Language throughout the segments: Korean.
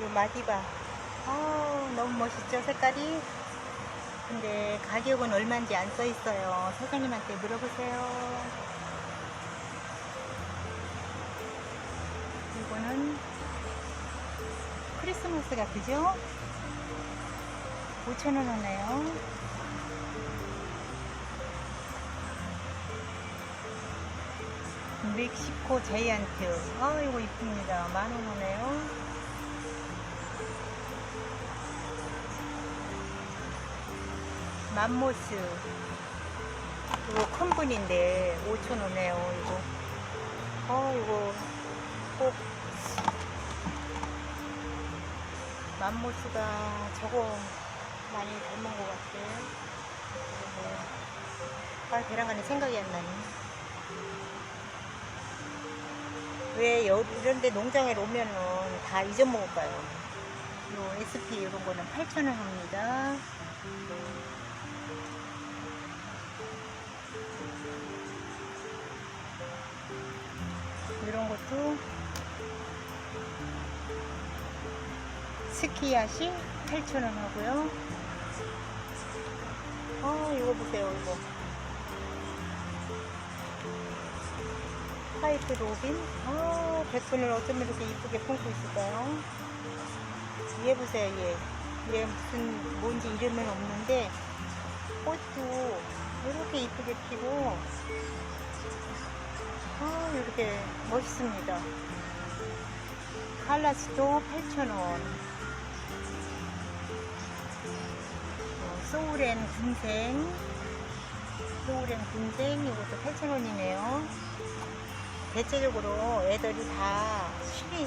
요 마디바. 아, 너무 멋있죠, 색깔이? 근데 가격은 얼마인지 안 써 있어요. 사장님한테 물어보세요. 이거는 크리스마스가 그죠? 5,000원 하네요. 멕시코 자이언트. 아, 이거 이쁩니다. 만원 하네요. 맘모스. 이거 큰 분인데 5,000원이에요. 이거. 어, 이거 꼭 맘모스가 저거 많이 닮은 것 같아요. 아, 걔랑 가는 생각이 안 나네. 왜 여- 이런데 농장에 오면은 다 잊어먹을까요? 요 SP 이런 거는 8,000원 합니다. 이런 것도 스키야시 8,000원 하고요. 아, 이거 보세요, 이거. 화이트 로빈. 아, 백분을 어쩜 이렇게 이쁘게 품고 있을까요? 얘 보세요, 얘. 얘 무슨, 뭔지 이름은 없는데, 꽃도 이렇게 이쁘게 피고, 아, 이렇게 멋있습니다. 칼라스도 8,000원. 어, 소울앤 군생. 소울앤 군생, 이것도 8,000원이네요. 대체적으로 애들이 다 실이,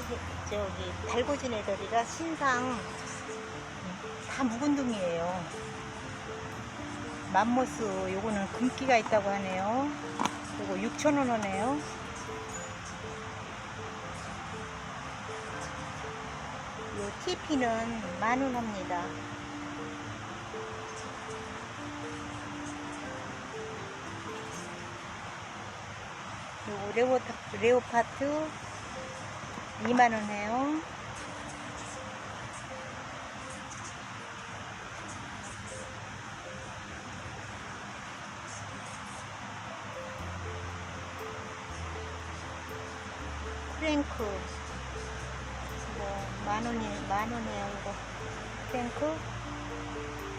저기, 달궈진 애들이라 신상 다 묵은 둥이에요. 맘모스, 요거는 금기가 있다고 하네요. 요거 6,000원 하네요. 요 TP는 만원 합니다. 요거 레오타, 레오파트 2만원 해요. 프랭크. 뭐 만원이 만원이에요 이거 프랭크?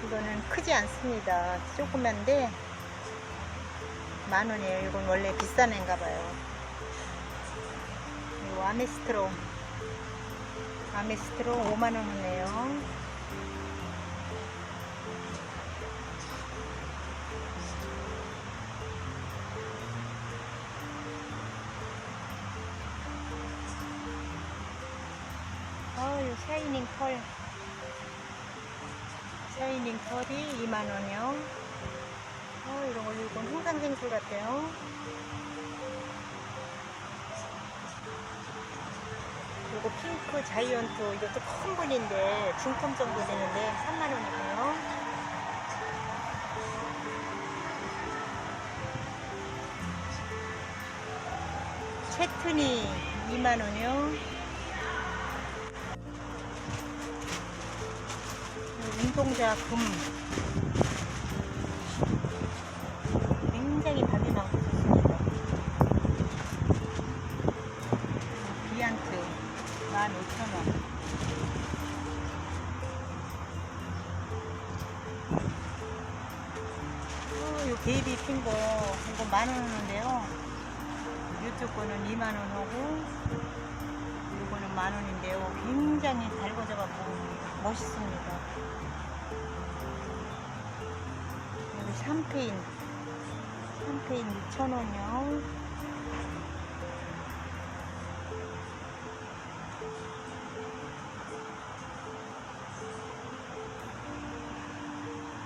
이거는 크지 않습니다. 조그만데 만원이에요. 이건 원래 비싼 애인가 봐요. 이거 아메스트로 아메스트로 5만원 하네요 펄이 2만원이요. 어 이런 거 이건 홍상생술 같아요. 요거 핑크 자이언트 이것도 큰 분인데 중품 정도 되는데 3만원이고요. 채트니 2만원이요 운동자 금. 굉장히 밤이 많고 좋습니다. 비안트 15,000원. 어, 요 베이비 핑거 이거 만원 하는데요. 이쪽 거는 2만원 하고 만 원인데요. 굉장히 달궈져 갖고 멋있습니다. 여기 샴페인. 샴페인 6,000원이요.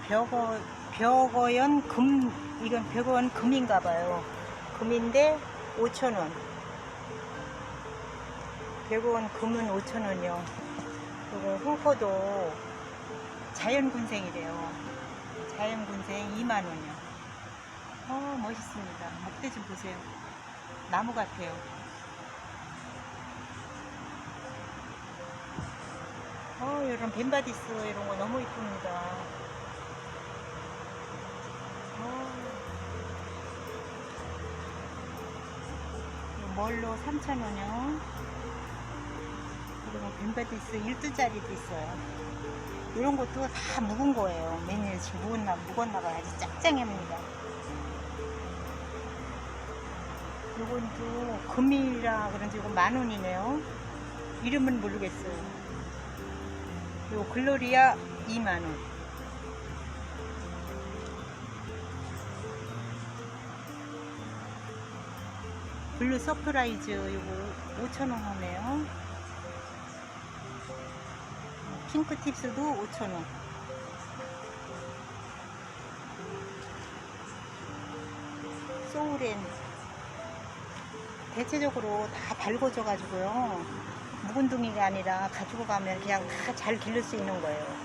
벽어 벽어연 금 이건 벽어연 금인가 봐요. 금인데 5,000원 벽어연 금은 5,000원이요 그리고 홍포도 자연군생이래요 자연군생 2만원이요 어 멋있습니다 목대 좀 보세요 나무 같아요 어, 이런 벤바디스 이런 거 너무 이쁩니다. 어. 이 멀로 3,000원이요. 그리고 벤바디스 1두짜리도 있어요. 이런 것도 다 묵은 거예요. 지금 묵었나, 묵었나 봐요. 아주 짱짱합니다. 요건 또 금이라 그런지 이거 만 원이네요. 이름은 모르겠어요. 요 글로리아 2만 원. 블루 서프라이즈 요거 5,000원 하네요. 핑크 팁스도 5,000원. 소울엔 대체적으로 다 밝아져 가지고요. 묵은둥이가 아니라 가지고 가면 그냥 다 잘 기를 수 있는 거예요.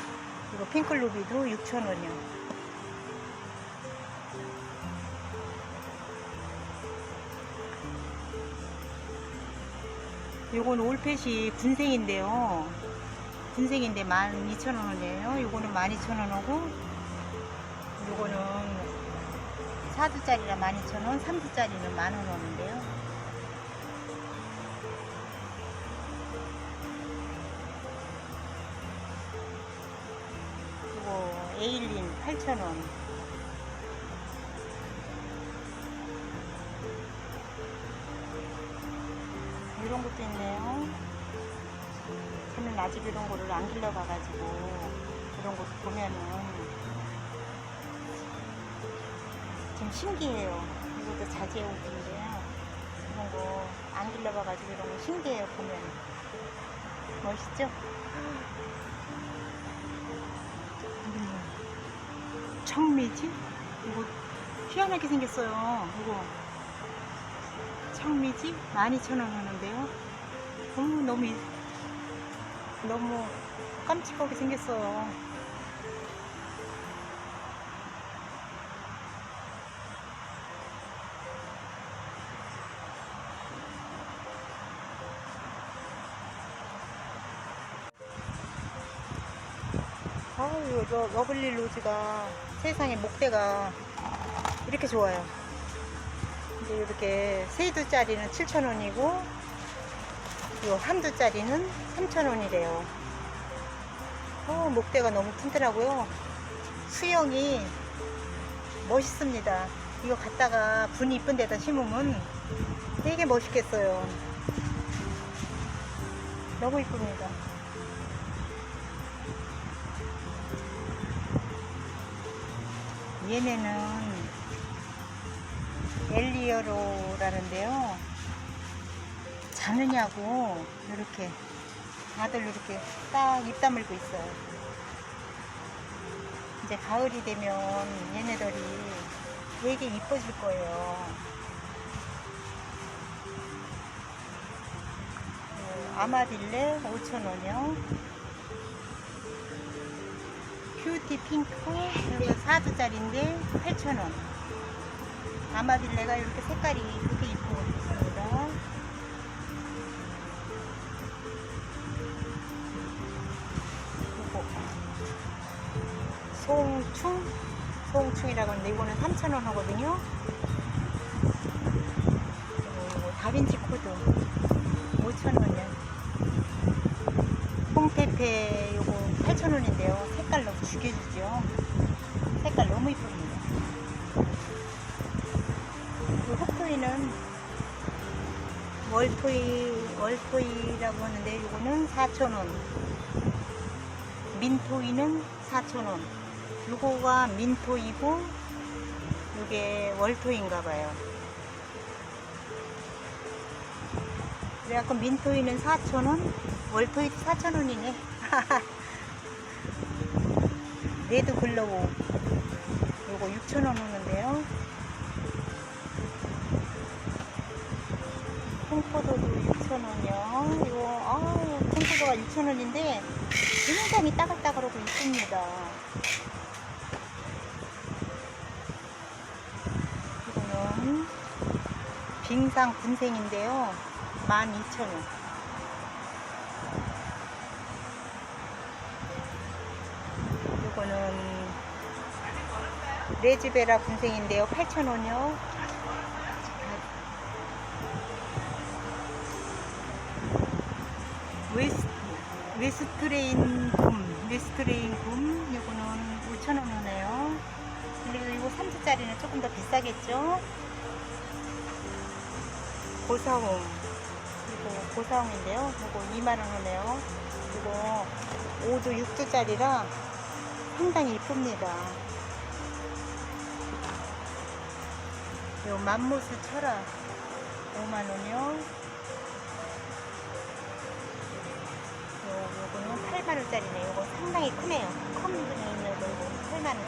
그리고 핑클루비도 6,000원이요. 요건 올펫이 군생인데요. 군생인데 12,000원이에요. 요거는 12,000원이고 요거는 4두짜리라 12,000원, 3두짜리는 만원 원인데요. 이거 에일린 8,000원. 아직 이런 거를 안 길러봐가지고 그런 거 보면은 좀 신기해요. 이것도 자재옷인데요. 이런 거 안 길러봐가지고 이런 거 신기해요. 보면 멋있죠? 청미지? 이거 희한하게 생겼어요. 이거 청미지? 12,000원 하는데요. 어머, 너무 이- 너무 깜찍하게 생겼어요. 아유, 러, 러블리 로즈가 세상에 목대가 이렇게 좋아요. 이제 이렇게 세 두짜리는 7,000원이고, 요한 두짜리는 3,000원이래요. 어, 목대가 너무 튼튼하고요. 수영이 멋있습니다. 이거 갖다가 분 이쁜 데다 심으면 되게 멋있겠어요. 너무 이쁩니다. 얘네는 엘리어로라는데요. 자느냐고 이렇게 다들 이렇게 딱 입 다물고 있어요. 이제 가을이 되면 얘네들이 되게 이뻐질 거예요. 그 아마딜레 5,000원이요. 큐티 핑크 이거 4두짜리인데 8,000원. 아마딜레가 이렇게 색깔이 이렇게 이쁘고 있습니다. 송충이라고 하는데 이거는 3,000원 하거든요. 그리고 다빈치 코드 5,000원이요. 홍테페 요거 8,000원인데요. 색깔 너무 죽여주죠. 색깔 너무 이쁩니다. 이 흑토이는 월토이, 월토이라고 하는데 요거는 4,000원. 민토이는 4,000원. 요거가 민토이고 요게 월토인가 봐요. 그래갖고 민토이는 4,000원, 월토이도 4,000원이네. 레드 글로우 요거 6,000원 오는데요. 콩포도도 6,000원이요. 이거 아, 콩포도가 6,000원인데 굉장히 따글따글하고 이쁩니다. 이거는 빙상 군생인데요. 12,000원. 요거는 레즈베라 군생인데요. 8,000원이요. 웨스, 웨스트레인 금, 웨스트레인 금, 요거는 5,000원이네요. 그리고 이거 3주짜리는 조금 더 비싸겠죠? 고사홍. 이거 고사홍인데요. 이거 2만원이네요. 이거 5주, 6주짜리라 상당히 이쁩니다. 요 맘모스 철학 5만원이요. 요, 요거는 8만원짜리네요. 요거 상당히 크네요. 큰 분이 있는 거, 요거 8만원.